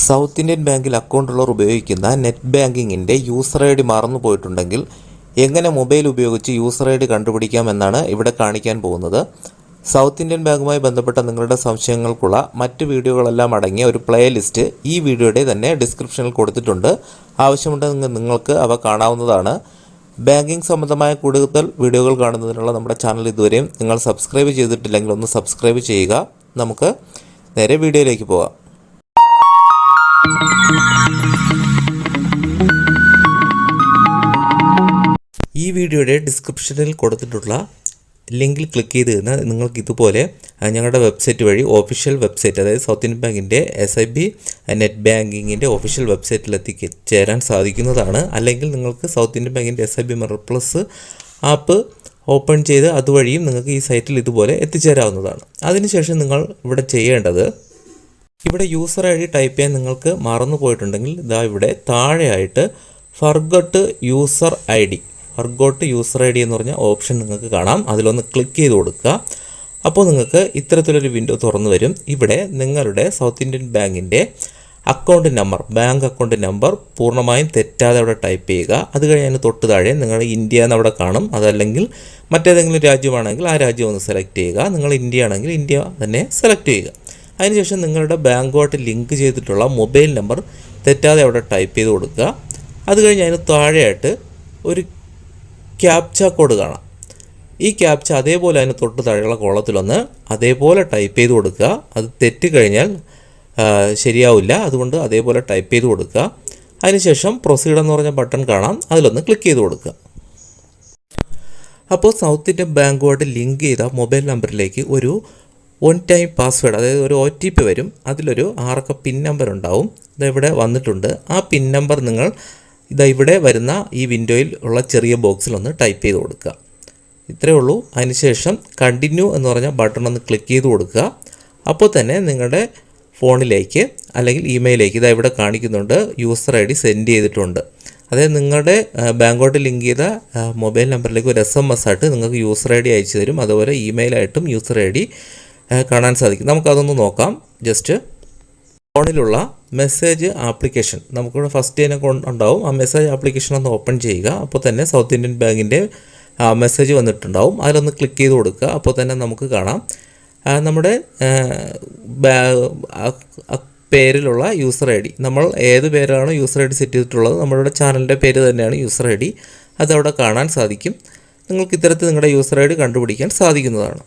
South Indian ബാങ്കിൽ account ഉള്ളവർ ഉപയോഗിക്കുന്ന നെറ്റ് ബാങ്കിങ്ങിന്റെ യൂസർ ഐ ഡി മറന്നു പോയിട്ടുണ്ടെങ്കിൽ എങ്ങനെ മൊബൈൽ ഉപയോഗിച്ച് യൂസർ ഐ ഡി കണ്ടുപിടിക്കാമെന്നാണ് ഇവിടെ കാണിക്കാൻ പോകുന്നത്. സൗത്ത് ഇന്ത്യൻ ബാങ്കുമായി ബന്ധപ്പെട്ട നിങ്ങളുടെ സംശയങ്ങൾക്കുള്ള മറ്റ് വീഡിയോകളെല്ലാം അടങ്ങിയ ഒരു പ്ലേലിസ്റ്റ് ഈ വീഡിയോയുടെ തന്നെ ഡിസ്ക്രിപ്ഷനിൽ കൊടുത്തിട്ടുണ്ട്. ആവശ്യമുണ്ടെങ്കിൽ നിങ്ങൾക്ക് അവ കാണാവുന്നതാണ്. ബാങ്കിങ് സംബന്ധമായ കൂടുതൽ വീഡിയോകൾ കാണുന്നതിനുള്ള നമ്മുടെ ചാനൽ ഇതുവരെയും നിങ്ങൾ സബ്സ്ക്രൈബ് ചെയ്തിട്ടില്ലെങ്കിൽ ഒന്ന് സബ്സ്ക്രൈബ് ചെയ്യുക. നമുക്ക് നേരെ വീഡിയോയിലേക്ക് പോകാം. ഈ വീഡിയോയുടെ ഡിസ്ക്രിപ്ഷനിൽ കൊടുത്തിട്ടുള്ള ലിങ്കിൽ ക്ലിക്ക് ചെയ്ത് കഴിഞ്ഞാൽ നിങ്ങൾക്ക് ഇതുപോലെ ഞങ്ങളുടെ വെബ്സൈറ്റ് വഴി ഓഫീഷ്യൽ വെബ്സൈറ്റ് അതായത് സൗത്ത് ഇന്ത്യൻ ബാങ്കിന്റെ എസ് ഐ ബി നെറ്റ് ബാങ്കിങ്ങിന്റെ ഒഫീഷ്യൽ വെബ്സൈറ്റിൽ എത്തിച്ചേരാൻ സാധിക്കുന്നതാണ്. അല്ലെങ്കിൽ നിങ്ങൾക്ക് സൗത്ത് ഇന്ത്യൻ ബാങ്കിന്റെ S I B mirror plus app open ചെയ്ത് അതുവഴിയും നിങ്ങൾക്ക് ഈ സൈറ്റിൽ ഇതുപോലെ എത്തിച്ചേരാവുന്നതാണ്. അതിനുശേഷം നിങ്ങൾ ഇവിടെ ചെയ്യേണ്ടത് ഇവിടെ യൂസർ ഐ ഡി ടൈപ്പ് ചെയ്യാൻ നിങ്ങൾക്ക് മറന്നു പോയിട്ടുണ്ടെങ്കിൽ ഇതാ ഇവിടെ താഴെയായിട്ട് forgot user I D forgot user I D എന്ന് പറഞ്ഞ ഓപ്ഷൻ നിങ്ങൾക്ക് കാണാം. അതിലൊന്ന് ക്ലിക്ക് ചെയ്ത് കൊടുക്കുക. അപ്പോൾ നിങ്ങൾക്ക് ഇത്തരത്തിലൊരു വിൻഡോ തുറന്നു വരും. ഇവിടെ നിങ്ങളുടെ സൗത്ത് ഇന്ത്യൻ ബാങ്കിന്റെ account number bank account number പൂർണമായും തെറ്റാതെ അവിടെ ടൈപ്പ് ചെയ്യുക. അത് കഴിഞ്ഞ് അതിന് തൊട്ട് താഴെ നിങ്ങൾ ഇന്ത്യ എന്ന് അവിടെ കാണും. അതല്ലെങ്കിൽ മറ്റേതെങ്കിലും രാജ്യമാണെങ്കിൽ ആ രാജ്യം ഒന്ന് സെലക്ട് ചെയ്യുക. നിങ്ങൾ ഇന്ത്യ ആണെങ്കിൽ ഇന്ത്യ തന്നെ സെലക്ട് ചെയ്യുക. അതിനുശേഷം നിങ്ങളുടെ ബാങ്കുമായിട്ട് ലിങ്ക് ചെയ്തിട്ടുള്ള മൊബൈൽ നമ്പർ തെറ്റാതെ അവിടെ ടൈപ്പ് ചെയ്ത് കൊടുക്കുക. അത് കഴിഞ്ഞ് അതിന് താഴെയായിട്ട് ഒരു ക്യാപ്ച കോഡ് കാണാം. ഈ ക്യാപ്ച അതേപോലെ അതിന് തൊട്ട് താഴെയുള്ള കോളത്തിൽ ഒന്ന് അതേപോലെ ടൈപ്പ് ചെയ്ത് കൊടുക്കുക. അത് തെറ്റിക്കഴിഞ്ഞാൽ കഴിഞ്ഞാൽ ശരിയാവില്ല. അതുകൊണ്ട് അതേപോലെ ടൈപ്പ് ചെയ്ത് കൊടുക്കുക. അതിനുശേഷം പ്രൊസീഡ് എന്ന് പറഞ്ഞ ബട്ടൺ കാണാം. അതിലൊന്ന് ക്ലിക്ക് ചെയ്ത് കൊടുക്കുക. അപ്പോൾ സൗത്ത് ഇന്ത്യൻ ബാങ്കുമായിട്ട് ലിങ്ക് ചെയ്ത മൊബൈൽ നമ്പറിലേക്ക് ഒരു വൺ ടൈം പാസ്വേഡ് അതായത് ഒരു ഒ ടി പി വരും. അതിലൊരു ആറക്ക പിൻ നമ്പർ ഉണ്ടാവും. ഇതെവിടെ വന്നിട്ടുണ്ട്? ആ പിൻ നമ്പർ നിങ്ങൾ ഇതാ ഇവിടെ വരുന്ന ഈ വിൻഡോയിൽ ഉള്ള ചെറിയ ബോക്സിൽ ഒന്ന് ടൈപ്പ് ചെയ്ത് കൊടുക്കുക. ഇത്രയേ ഉള്ളൂ. അതിനുശേഷം കണ്ടിന്യൂ എന്ന് പറഞ്ഞ ബട്ടൺ ഒന്ന് ക്ലിക്ക് ചെയ്ത് കൊടുക്കുക. അപ്പോൾ തന്നെ നിങ്ങളുടെ ഫോണിലേക്ക് അല്ലെങ്കിൽ ഇമെയിലേക്ക് ഇതാ ഇവിടെ കാണിക്കുന്നുണ്ട് യൂസർ ഐ ഡി സെൻഡ് ചെയ്തിട്ടുണ്ട്. അതായത് നിങ്ങളുടെ ബാങ്കോട്ട് ലിങ്ക് ചെയ്ത മൊബൈൽ നമ്പറിലേക്ക് ഒരു എസ് എം എസ് ആയിട്ട് നിങ്ങൾക്ക് യൂസർ ഐ ഡി അയച്ചു തരും. അതുപോലെ ഇമെയിലായിട്ടും യൂസർ ഐ ഡി കാണാൻ സാധിക്കും. നമുക്കതൊന്ന് നോക്കാം. ജസ്റ്റ് ഫോണിലുള്ള മെസ്സേജ് ആപ്ലിക്കേഷൻ നമുക്കിവിടെ ഫസ്റ്റ് തന്നെ ഉണ്ടാവും. ആ മെസ്സേജ് ആപ്ലിക്കേഷൻ ഒന്ന് ഓപ്പൺ ചെയ്യുക. അപ്പോൾ തന്നെ സൗത്ത് ഇന്ത്യൻ ബാങ്കിന്റെ മെസ്സേജ് വന്നിട്ടുണ്ടാവും. അതിലൊന്ന് ക്ലിക്ക് ചെയ്ത് കൊടുക്കുക. അപ്പോൾ തന്നെ നമുക്ക് കാണാം. നമ്മുടെ പേരിലുള്ള യൂസർ ഐ ഡി നമ്മൾ ഏത് പേരാണോ യൂസർ ഐ ഡി സെറ്റ് ചെയ്തിട്ടുള്ളത്? നമ്മളുടെ ചാനലിന്റെ പേര് തന്നെയാണ് യൂസർ ഐ ഡി അതവിടെ കാണാൻ സാധിക്കും. നിങ്ങൾക്ക് ഇത്തരത്തിൽ നിങ്ങളുടെ യൂസർ ഐ ഡി കണ്ടുപിടിക്കാൻ സാധിക്കുന്നതാണ്.